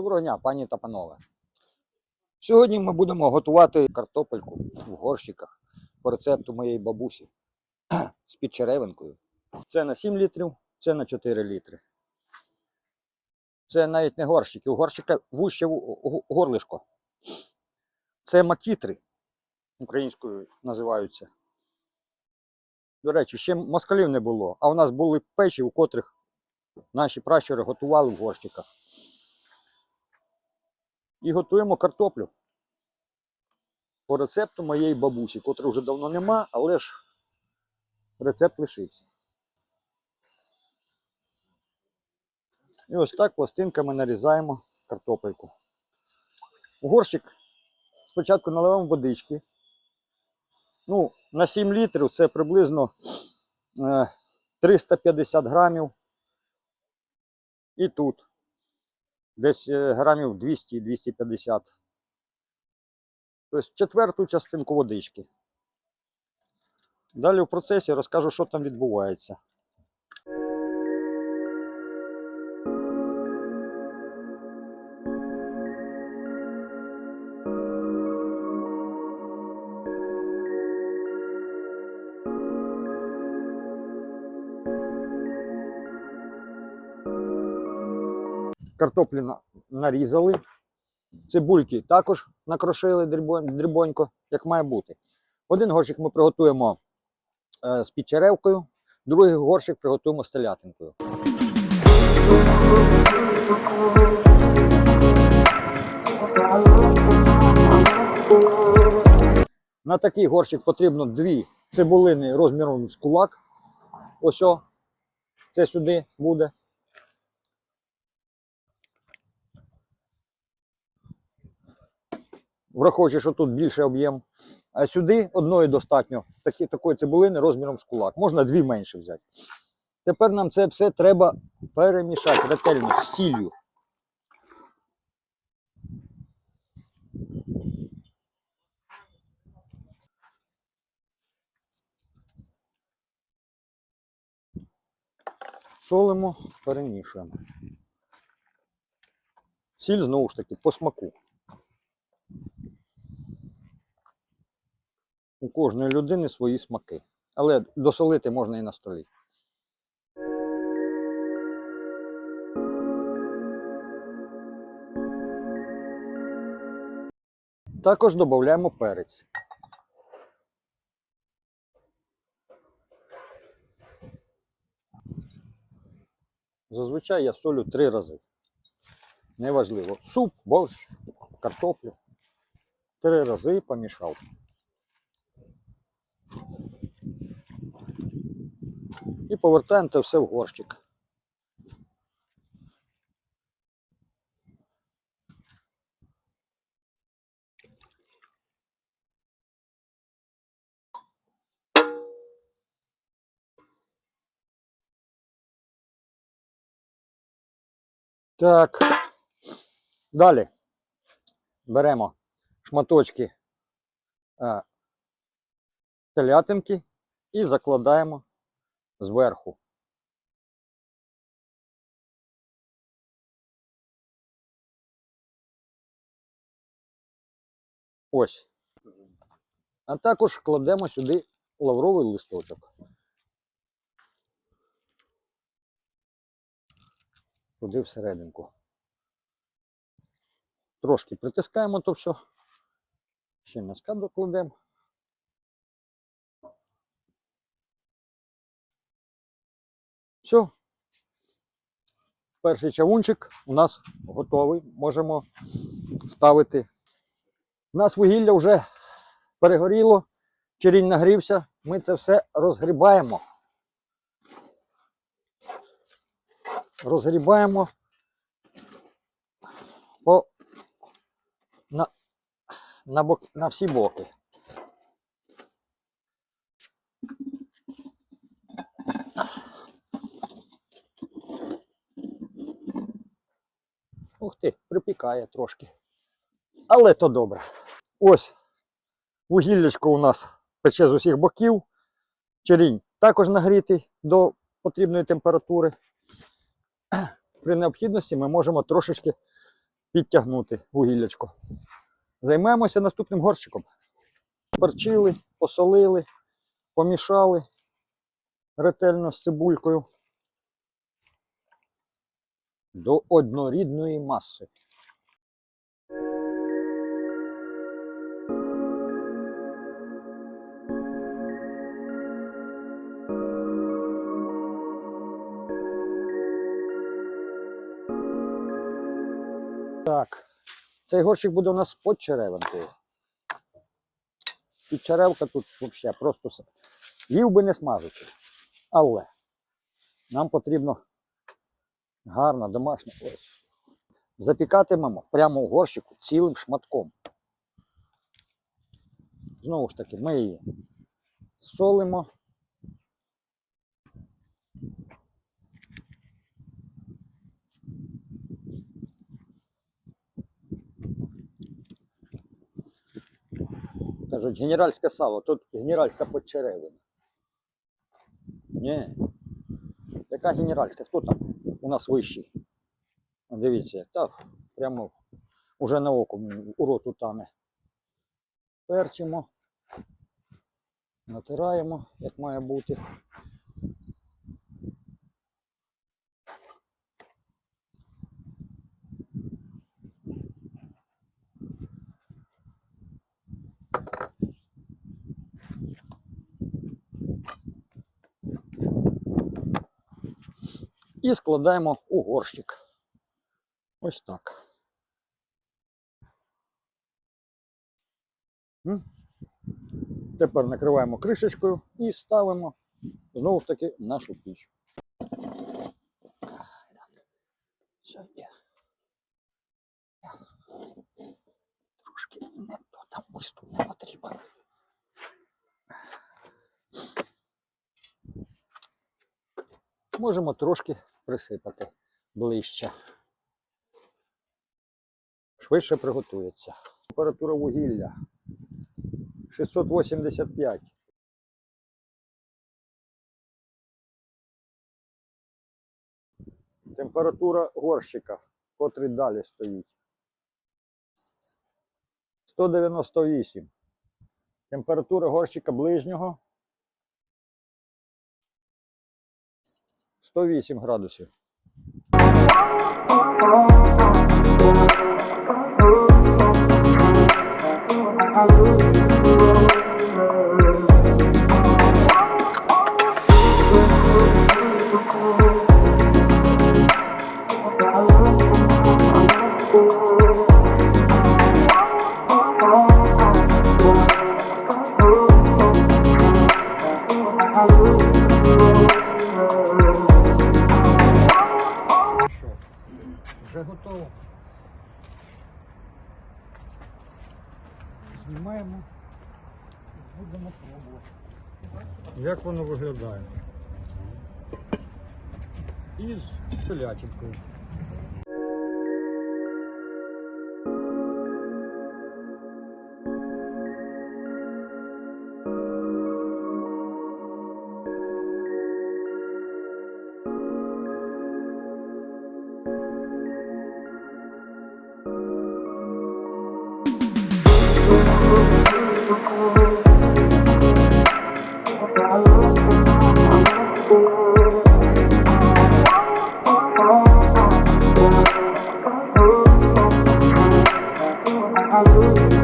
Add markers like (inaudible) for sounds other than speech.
Доброго дня, пані та панове. Сьогодні ми будемо готувати картопельку в горщиках по рецепту моєї бабусі (clears throat) з підчеревинкою. Це на 7 літрів, це на 4 літри. Це навіть не горщики. У горщика вуще горлишко. Це макітри українською називаються. До речі, ще москалів не було, а у нас були печі, у котрих наші пращури готували в горщиках. І готуємо картоплю. По рецепту моєї бабусі, котрої вже давно нема, але ж рецепт лишився. І ось так пластинками нарізаємо картопельку. У горщик спочатку наливаємо водички. Ну, на 7 літрів це приблизно е, 350 грамів. І тут десь е, грамів 200-250. Тобто четверту частинку водички. Далі в процесі розкажу, що там відбувається. Картоплі нарізали. Цибульки також накрошили дрібонько, як має бути. Один горщик ми приготуємо е, з підчеревкою, другий горщик приготуємо з телятинкою. На такий горщик потрібно дві цибулини розміром з кулак. Ось о, це сюди буде. Враховуючи, що тут більше об'єм. А сюди одної достатньо такі, такої цибулини розміром з кулак. Можна дві менше взяти. Тепер нам це все треба перемішати ретельно з сіллю. Солимо, перемішуємо. Сіль знову ж таки по смаку. Кожної людини свої смаки. Але досолити можна і на столі. Також додаємо перець. Зазвичай я солю три рази. Неважливо. Суп, борщ, картоплю. Три рази помішав. І повертаємо це все в горщик. Так. Далі беремо шматочки е, телятинки і закладаємо зверху. Ось. А також кладемо сюди лавровий листочок. Туди всерединку. Трошки притискаємо то все. Ще м'язка докладемо. Все. Перший чавунчик у нас готовий. Можемо ставити. У нас вугілля вже перегоріло, черінь нагрівся. Ми це все розгрібаємо. Розгрібаємо по, на, на, бок, на всі боки. Ух ти, припікає трошки. Але то добре. Ось вугіллячко у нас пече з усіх боків. Черінь також нагрітий до потрібної температури. При необхідності ми можемо трошечки підтягнути вугіллячко. Займемося наступним горщиком. Перчили, посолили, помішали ретельно з цибулькою до однорідної маси. Так, цей горщик буде у нас під черевинкою. І черевка тут взагалі просто їв би не смажучи. Але нам потрібно гарно, домашнє. Ось. Запікатимемо прямо в горщику цілим шматком. Знову ж таки, ми її солимо. Кажуть, генеральське сало, тут генеральська подчеревина. Ні. Яка генеральська? Хто там у нас вищий? Дивіться, так, прямо уже на око у роту тане. Перчимо, натираємо, як має бути. І складаємо у горщик. Ось так. Тепер накриваємо кришечкою і ставимо знову ж таки нашу піч. Все є. Трошки не то там виступ не потрібен. Можемо трошки присипати ближче. Швидше приготується. Температура вугілля 685. Температура горщика, котрий далі стоїть. 198. Температура горщика ближнього 108 градусів. Що? Як воно виглядає? Із телятинкою. I lose.